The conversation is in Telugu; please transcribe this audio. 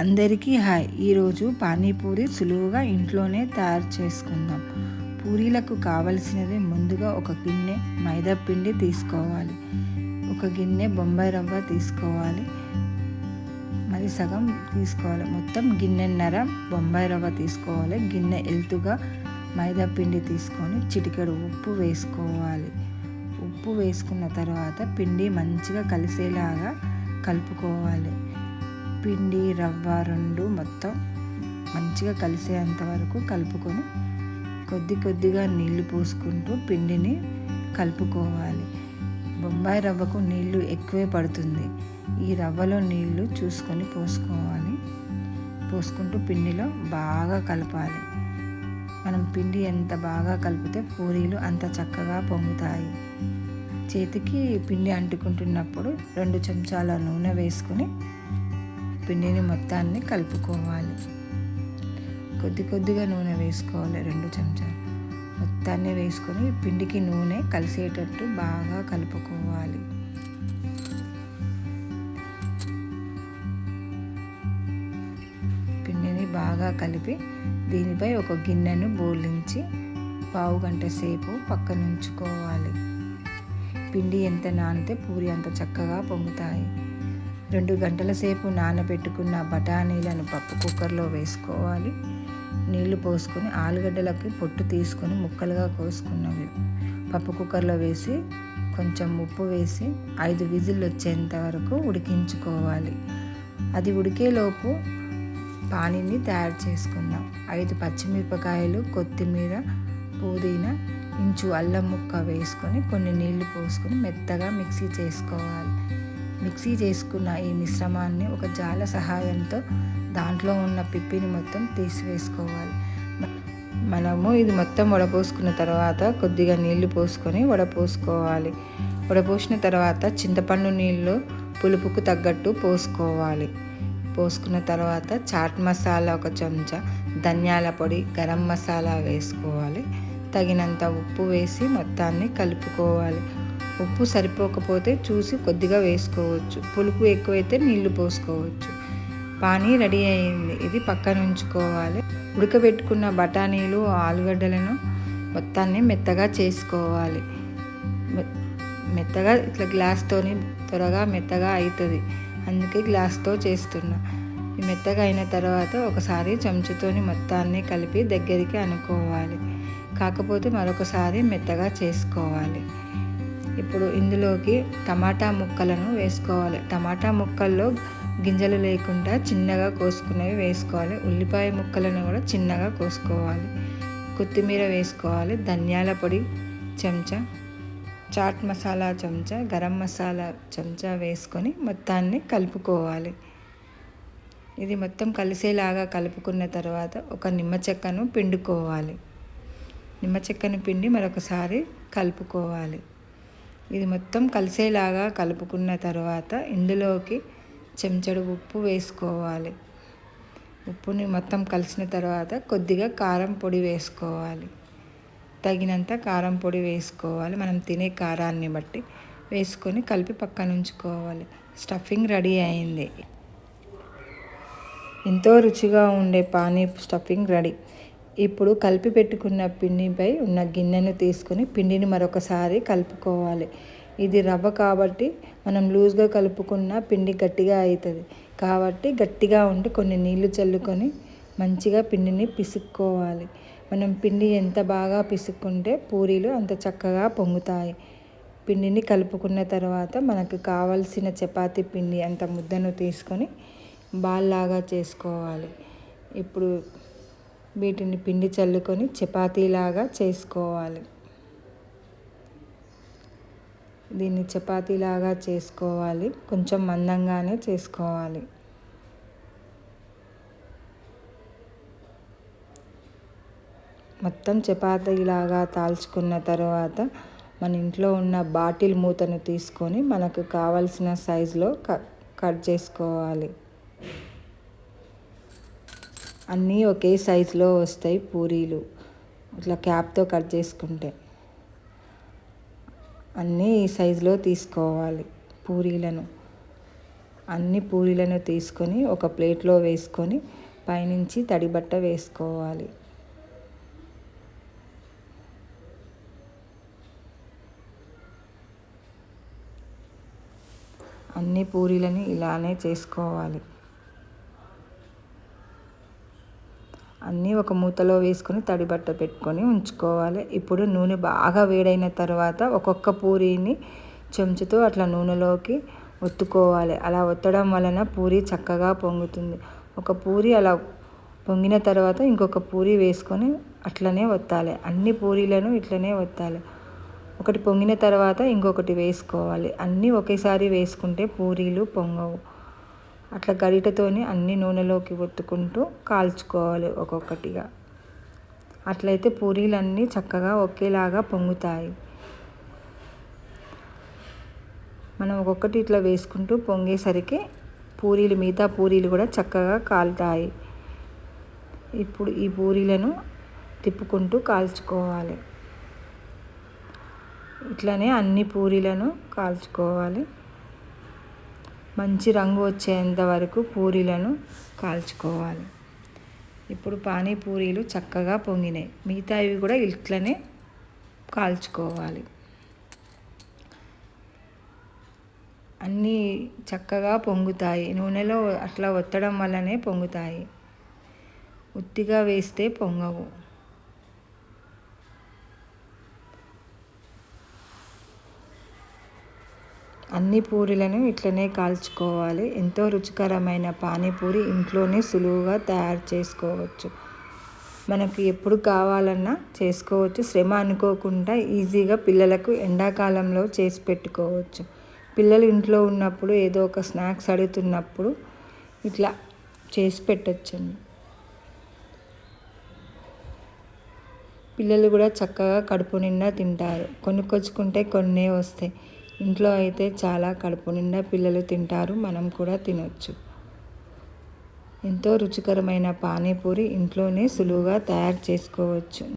అందరికీ హాయ్. ఈరోజు పానీపూరి సులువుగా ఇంట్లోనే తయారు చేసుకుందాం. పూరీలకు కావలసినది ముందుగా ఒక గిన్నె మైదా పిండి తీసుకోవాలి. ఒక గిన్నె బొంబాయి రవ్వ తీసుకోవాలి. మరి సగం తీసుకోవాలి. మొత్తం గిన్నెన్నర బొంబాయి రవ్వ తీసుకోవాలి. గిన్నె ఎల్తుగా మైదా పిండి తీసుకొని చిటికెడు ఉప్పు వేసుకోవాలి. ఉప్పు వేసుకున్న తర్వాత పిండి మంచిగా కలిసేలాగా కలుపుకోవాలి. పిండి రవ్వ రెండు మొత్తం మంచిగా కలిసేంత వరకు కలుపుకొని కొద్ది కొద్దిగా నీళ్ళు పోసుకుంటూ పిండిని కలుపుకోవాలి. బొంబాయి రవ్వకు నీళ్ళు ఎక్కువే పడుతుంది. ఈ రవ్వలో నీళ్ళు చూసుకొని పోసుకోవాలి. పోసుకుంటూ పిండిలో బాగా కలపాలి. మనం పిండి ఎంత బాగా కలిపితే పూరీలు అంత చక్కగా పొంగుతాయి. చేతికి పిండి అంటుకుంటున్నప్పుడు రెండు చెంచాల నూనె వేసుకొని పిండిని మొత్తాన్ని కలుపుకోవాలి. కొద్ది కొద్దిగా నూనె వేసుకోవాలి రెండు చెంచాలు. మొత్తాన్ని వేసుకొని పిండికి నూనె కలిసేటట్టు బాగా కలుపుకోవాలి. పిండిని బాగా కలిపి దీనిపై ఒక గిన్నెను బోలించి పావు గంట సేపు పక్కనుంచుకోవాలి. పిండి ఎంత నానితే పూరి అంత చక్కగా పొంగుతాయి. రెండు గంటల సేపు నానబెట్టుకున్న బఠానీలను పప్పు కుక్కర్లో వేసుకోవాలి. నీళ్ళు పోసుకొని ఆలుగడ్డలకి పొట్టు తీసుకొని ముక్కలుగా కోసుకున్నవి. పప్పు కుక్కర్లో వేసి కొంచెం ఉప్పు వేసి ఐదు విజిల్లు వచ్చేంత వరకు ఉడికించుకోవాలి. అది ఉడికేలోపు పానీని తయారు చేసుకుందాం. ఐదు పచ్చిమిరపకాయలు కొత్తిమీర పుదీనా ఇంచు అల్లం ముక్క వేసుకొని కొన్ని నీళ్ళు పోసుకొని మెత్తగా మిక్సీ చేసుకోవాలి. మిక్సీ చేసుకున్న ఈ మిశ్రమాన్ని ఒక జాల సహాయంతో దాంట్లో ఉన్న పిప్పిని మొత్తం తీసివేసుకోవాలి. మనము ఇది మొత్తం వడపోసుకున్న తర్వాత కొద్దిగా నీళ్ళు పోసుకొని వడపోసుకోవాలి. వడపోసిన తర్వాత చింతపండు నీళ్ళు పులుపుకు తగ్గట్టు పోసుకోవాలి. పోసుకున్న తర్వాత చాట్ మసాలా ఒక చెంచా ధనియాల పొడి గరం మసాలా వేసుకోవాలి. తగినంత ఉప్పు వేసి మొత్తాన్ని కలుపుకోవాలి. ఉప్పు సరిపోకపోతే చూసి కొద్దిగా వేసుకోవచ్చు. పులుపు ఎక్కువైతే నీళ్ళు పోసుకోవచ్చు. పానీ రెడీ అయింది. ఇది పక్కన ఉంచుకోవాలి ఉడకబెట్టుకున్న బఠానీలు ఆలుగడ్డలను మొత్తాన్ని మెత్తగా చేసుకోవాలి. మెత్తగా ఇట్లా గ్లాస్తోని త్వరగా మెత్తగా అవుతుంది అందుకే గ్లాస్తో చేస్తున్నా. ఈ మెత్తగా అయిన తర్వాత ఒకసారి చెంచుతోని మొత్తాన్ని కలిపి దగ్గరికి అనుకోవాలి. కాకపోతే మరొకసారి మెత్తగా చేసుకోవాలి. ఇప్పుడు ఇందులోకి టమాటా ముక్కలను వేసుకోవాలి. టమాటా ముక్కల్లో గింజలు లేకుండా చిన్నగా కోసుకునేవి వేసుకోవాలి. ఉల్లిపాయ ముక్కలను కూడా చిన్నగా కోసుకోవాలి. కొత్తిమీర వేసుకోవాలి. ధనియాల పొడి చెంచా చాట్ మసాలా చెంచా గరం మసాలా చెంచా వేసుకొని మొత్తాన్ని కలుపుకోవాలి. ఇది మొత్తం కలిసేలాగా కలుపుకున్న తర్వాత ఒక నిమ్మ చెక్కను పిండుకోవాలి. నిమ్మ చెక్కను పిండి మరొకసారి కలుపుకోవాలి. ఇది మొత్తం కలిసేలాగా కలుపుకున్న తర్వాత ఇందులోకి చెంచడు ఉప్పు వేసుకోవాలి. ఉప్పుని మొత్తం కలిసిన తర్వాత కొద్దిగా కారం పొడి వేసుకోవాలి. తగినంత కారం పొడి వేసుకోవాలి. మనం తినే కారాన్ని బట్టి వేసుకొని కలిపి పక్కన ఉంచుకోవాలి. స్టఫింగ్ రెడీ అయింది. ఎంతో రుచిగా ఉండే పానీ స్టఫింగ్ రెడీ. ఇప్పుడు కలిపి పెట్టుకున్న పిండిపై ఉన్న గిన్నెను తీసుకొని పిండిని మరొకసారి కలుపుకోవాలి. ఇది రవ్వ కాబట్టి మనం లూజ్గా కలుపుకున్న పిండి గట్టిగా అవుతుంది. కాబట్టి గట్టిగా ఉండి కొన్ని నీళ్ళు చల్లుకొని మంచిగా పిండిని పిసుక్కోవాలి. మనం పిండి ఎంత బాగా పిసుక్కుంటే పూరీలు అంత చక్కగా పొంగుతాయి. పిండిని కలుపుకున్న తర్వాత మనకు కావలసిన చపాతీ పిండి అంత ముద్దను తీసుకొని బాల్లాగా చేసుకోవాలి. ఇప్పుడు వీటిని పిండి చల్లుకొని చపాతీలాగా చేసుకోవాలి. దీన్ని చపాతీలాగా చేసుకోవాలి. కొంచెం మందంగానే చేసుకోవాలి. మొత్తం చపాతీలాగా తాల్చుకున్న తర్వాత మన ఇంట్లో ఉన్న బాటిల్ మూతను తీసుకొని మనకు కావలసిన సైజులో కట్ చేసుకోవాలి. అన్నీ ఒకే సైజులో వస్తాయి పూరీలు. ఇట్లా క్యాప్తో కట్ చేసుకుంటే. అన్నీ ఈ సైజులో తీసుకోవాలి పూరీలను. అన్ని పూరీలను తీసుకొని ఒక ప్లేట్లో వేసుకొని పైనుంచి తడి బట్ట వేసుకోవాలి. అన్ని పూరీలని ఇలానే చేసుకోవాలి. అన్నీ ఒక మూతలో వేసుకొని తడి బట్ట పెట్టుకొని ఉంచుకోవాలి. ఇప్పుడు నూనె బాగా వేడైన తర్వాత ఒక్కొక్క పూరీని చెంచుతో అట్లా నూనెలోకి ఒత్తుకోవాలి. అలా ఒత్తడం వలన పూరి చక్కగా పొంగుతుంది. ఒక పూరి అలా పొంగిన తర్వాత ఇంకొక పూరి వేసుకొని అట్లనే ఒత్తాలి. అన్ని పూరీలను ఇట్లనే ఒత్తాలి. ఒకటి పొంగిన తర్వాత ఇంకొకటి వేసుకోవాలి. అన్నీ ఒకేసారి వేసుకుంటే పూరీలు పొంగవు. అట్లా గరిటతోని అన్ని నూనెలోకి ఒత్తుకుంటూ కాల్చుకోవాలి ఒక్కొక్కటిగా. అట్లయితే పూరీలన్నీ చక్కగా ఒకేలాగా పొంగుతాయి. మనం ఒక్కొక్కటి ఇట్లా వేసుకుంటూ పొంగేసరికి పూరీలు మిగతా పూరీలు కూడా చక్కగా కాలుతాయి. ఇప్పుడు ఈ పూరీలను తిప్పుకుంటూ కాల్చుకోవాలి. ఇట్లనే అన్ని పూరీలను కాల్చుకోవాలి. మంచి రంగు వచ్చేంత వరకు పూరీలను కాల్చుకోవాలి. ఇప్పుడు పానీపూరీలు చక్కగా పొంగినాయి. మిగతావి కూడా ఇట్లనే కాల్చుకోవాలి. అన్నీ చక్కగా పొంగుతాయి. నూనెలో అట్లా ఒత్తడం వల్లనే పొంగుతాయి. ఉత్తిగా వేస్తే పొంగవు. అన్ని పూరీలను ఇట్లనే కాల్చుకోవాలి. ఎంతో రుచికరమైన పానీపూరి ఇంట్లోనే సులువుగా తయారు చేసుకోవచ్చు. మనకి ఎప్పుడు కావాలన్నా చేసుకోవచ్చు. శ్రమ అనుకోకుండా ఈజీగా పిల్లలకు ఎండాకాలంలో చేసి పెట్టుకోవచ్చు. పిల్లలు ఇంట్లో ఉన్నప్పుడు ఏదో ఒక స్నాక్స్ అడుగుతున్నప్పుడు ఇట్లా చేసి పెట్టచ్చండి. పిల్లలు కూడా చక్కగా కడుపు నిండా తింటారు. కొనుక్కొచ్చుకుంటే కొన్నే వస్తాయి. ఇంట్లో అయితే చాలా కడుపు నిండా పిల్లలు తింటారు మనం కూడా తినొచ్చు. ఎంతో రుచికరమైన పానీపూరి ఇంట్లోనే సులువుగా తయారు చేసుకోవచ్చు.